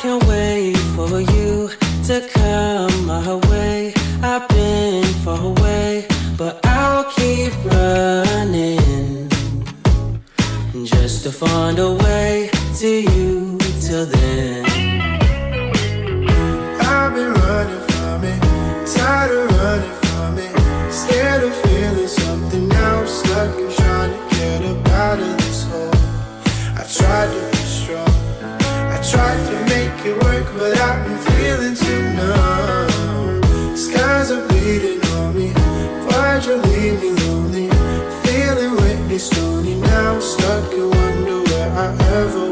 can't wait for you to come my way. I've been far away, but I'll keep running just to find a way to you till then. I've been running from it, tired of running from it, scared of feeling something. Now I'm stuck and trying to get up out of this hole. I tried to but I've been feeling too numb. Skies are bleeding on me. Why'd you leave me lonely? Feeling Whitney Stoney now, stuck and wonder where I ever.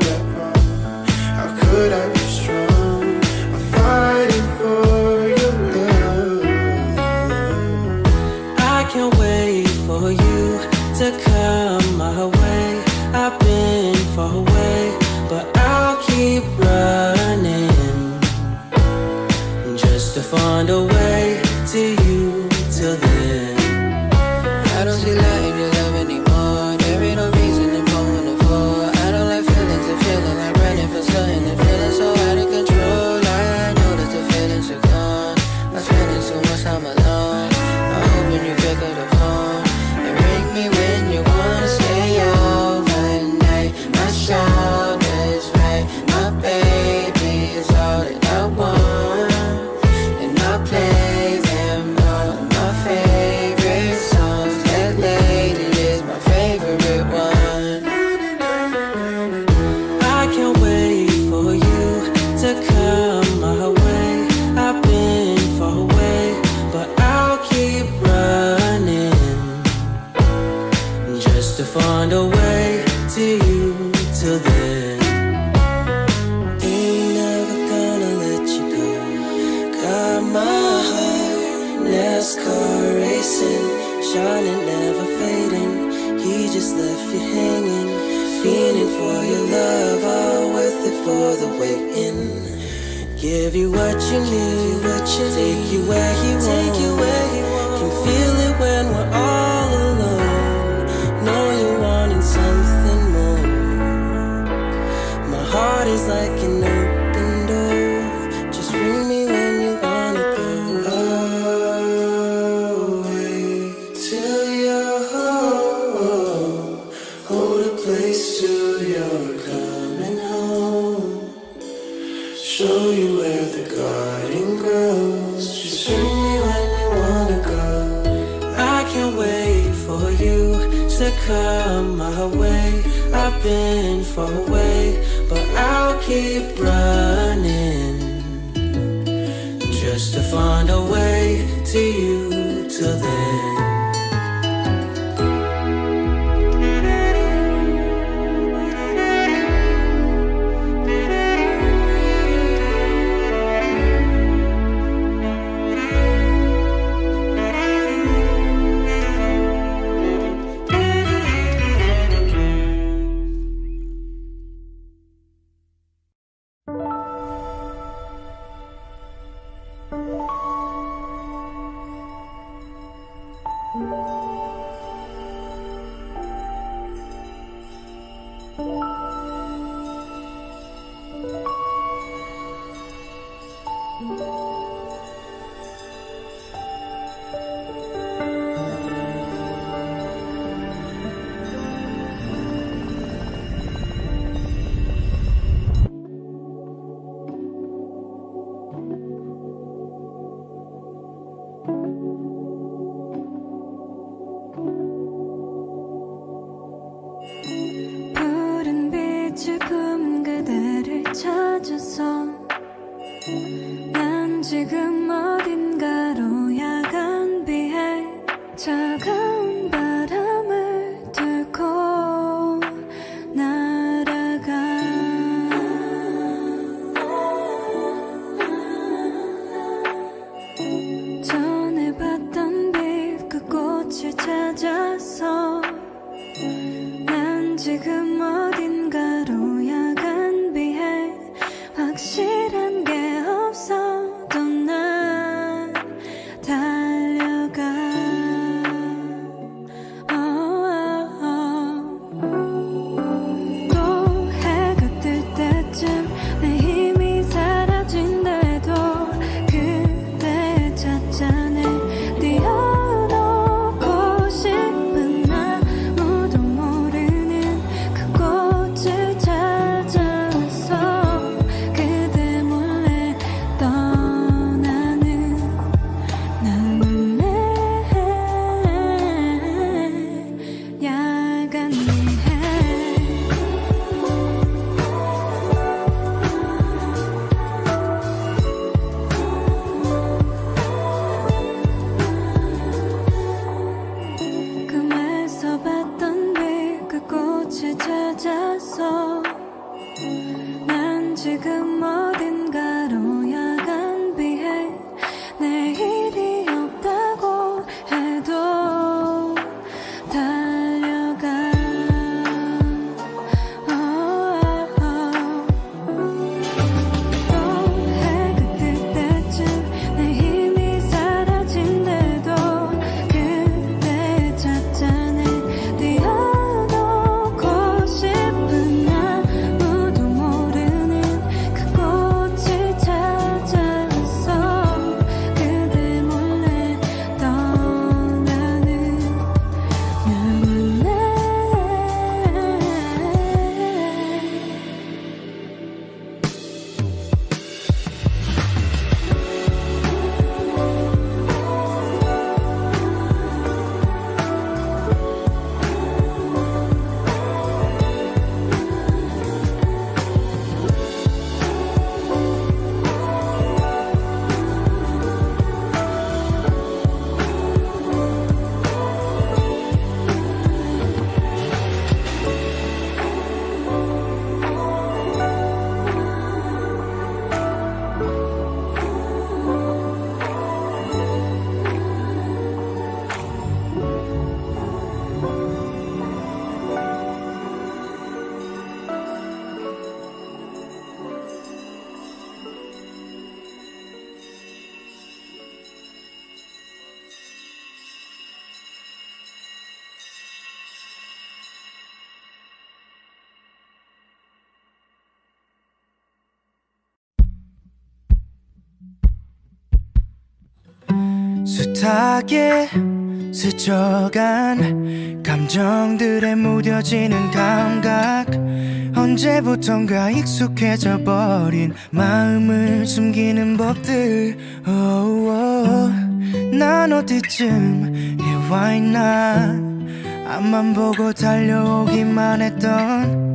几个梦 숱하게 스쳐간 감정들에 무뎌지는 감각. 언제부턴가 익숙해져 버린 마음을 숨기는 법들. Oh, oh. 난 어디쯤 와 있나. 앞만 보고 달려오기만 했던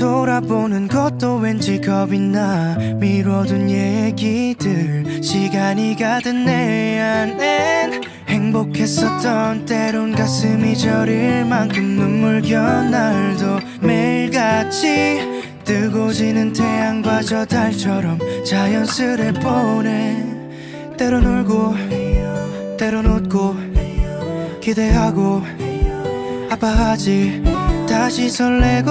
돌아보는 것도 왠지 겁이 나. 미뤄둔 얘기들 시간이 가든 내 안엔 행복했었던 때론 가슴이 저릴 만큼 눈물겨 날도 매일같이 뜨고 지는 태양과 저 달처럼 자연스레 보내. 때론 울고 때론 웃고 기대하고 아파하지. 다시 설레고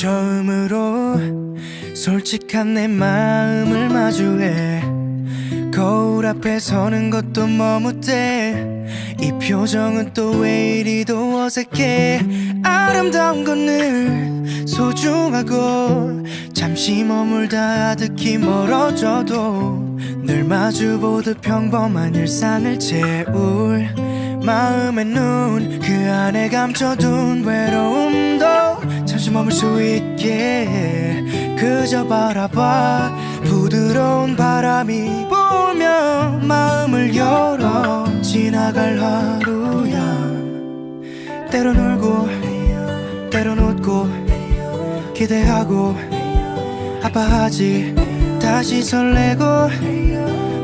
처음으로 솔직한 내 마음을 마주해 거울 앞에 서는 것도 머뭇대 이 표정은 또 왜 이리도 어색해. 아름다운 건 늘 소중하고 잠시 머물다 아득히 멀어져도 늘 마주보듯 평범한 일상을 채울 마음의 눈 그 안에 감춰둔 외로움도 잠시 머물 수 있게 그저 바라봐. 부드러운 바람이 불며 마음을 열어 지나갈 하루야. 때론 울고 때론 웃고 기대하고 아파하지 다시 설레고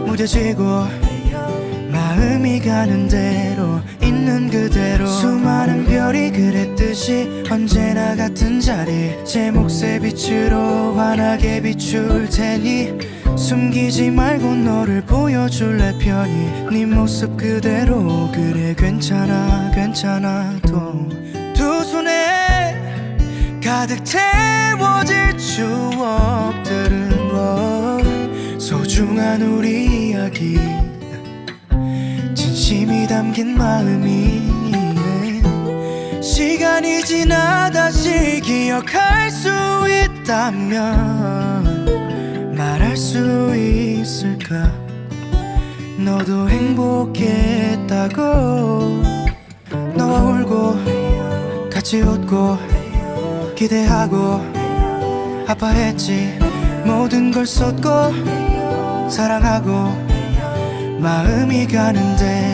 무뎌지고 마음이 가는 대로 있는 그대로. 수많은 별이 그랬듯이 언제나 같은 자리. 제 몫의 빛으로 환하게 비출 테니 숨기지 말고 너를 보여줄래 편히. 네 모습 그대로. 그래 괜찮아 괜찮아도 두 손에 가득 채워질 추억들은 뭐 소중한 우리 이야기 진심이 담긴 마음이 시간이 지나 다시 기억할 수 있다면 말할 수 있을까? 너도 행복했다고 너와 울고 같이 웃고 기대하고 아파했지. 모든 걸 쏟고 사랑하고 마음이 가는데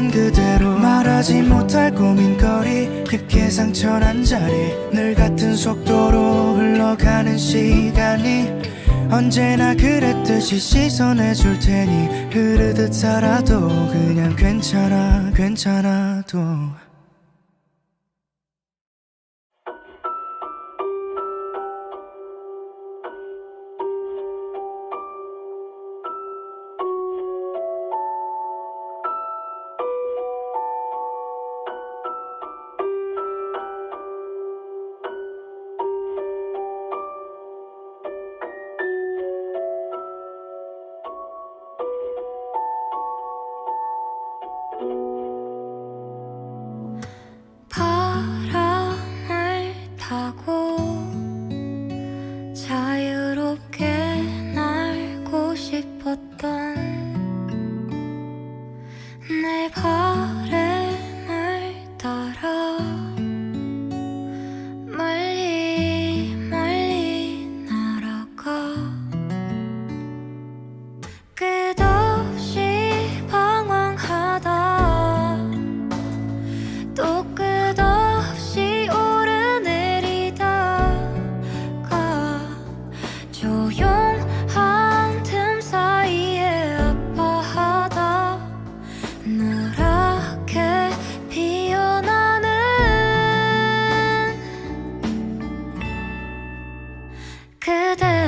있는 그대로 말하지 못할 고민거리 깊게 상처난 자리 늘 같은 속도로 흘러가는 시간이 언제나 그랬듯이 씻어내줄 테니 흐르듯 살아도 그냥 괜찮아 괜찮아도. 하고 그대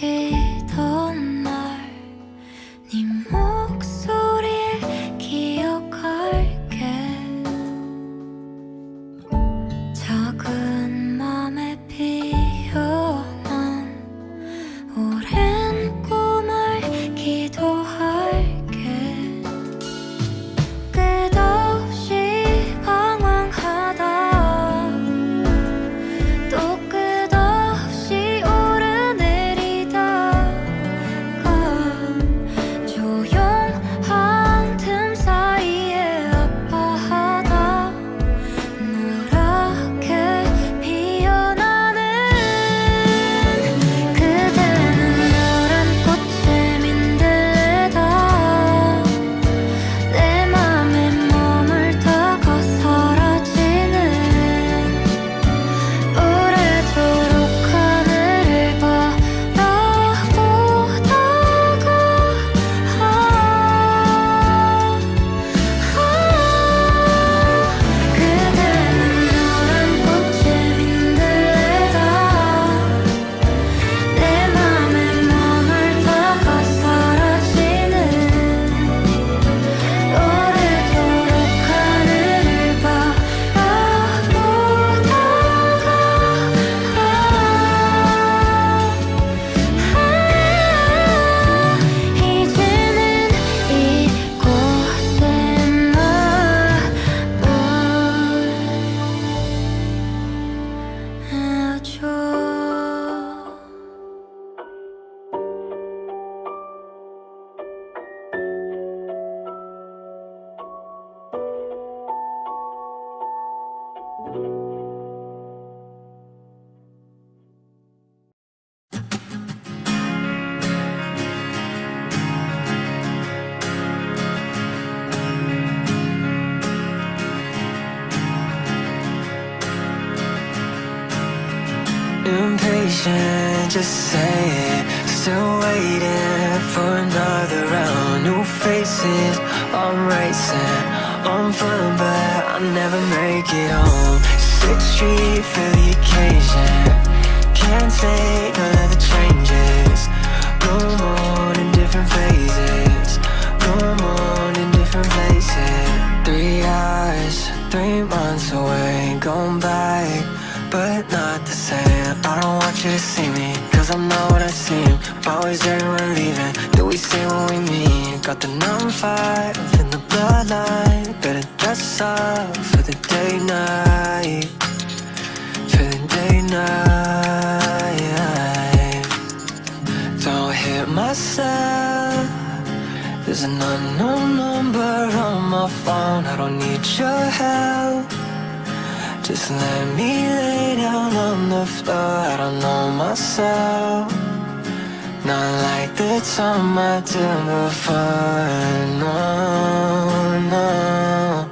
비던 innocent On fun, but I never make it home. Sixth Street for the occasion Can't take no other changes. Bloom on in different phases. Come on in different places. Three hours, three months away Going back, but not the same. I don't want you to see me Cause I'm not what I seem. Always everyone leaving. Do we say what we mean? Got the number five the bloodline. Better dress up for the day night. For the day night. Don't hit myself. There's an unknown number on my phone. I don't need your help. Just let me lay down on the floor. I don't know myself. Not like the time I did before. No, no.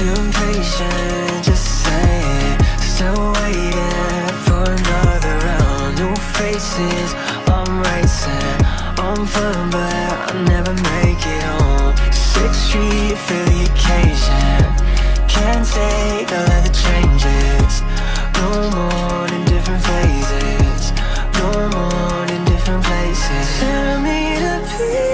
Impatient, just saying. Still waiting for another round. New faces, I'm racing. I'm fun, but I never make it home. Sixth Street for the occasion. Can't take all of the changes. No more in different phases. In different places. Tear me to pieces.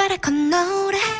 파랗건 노래.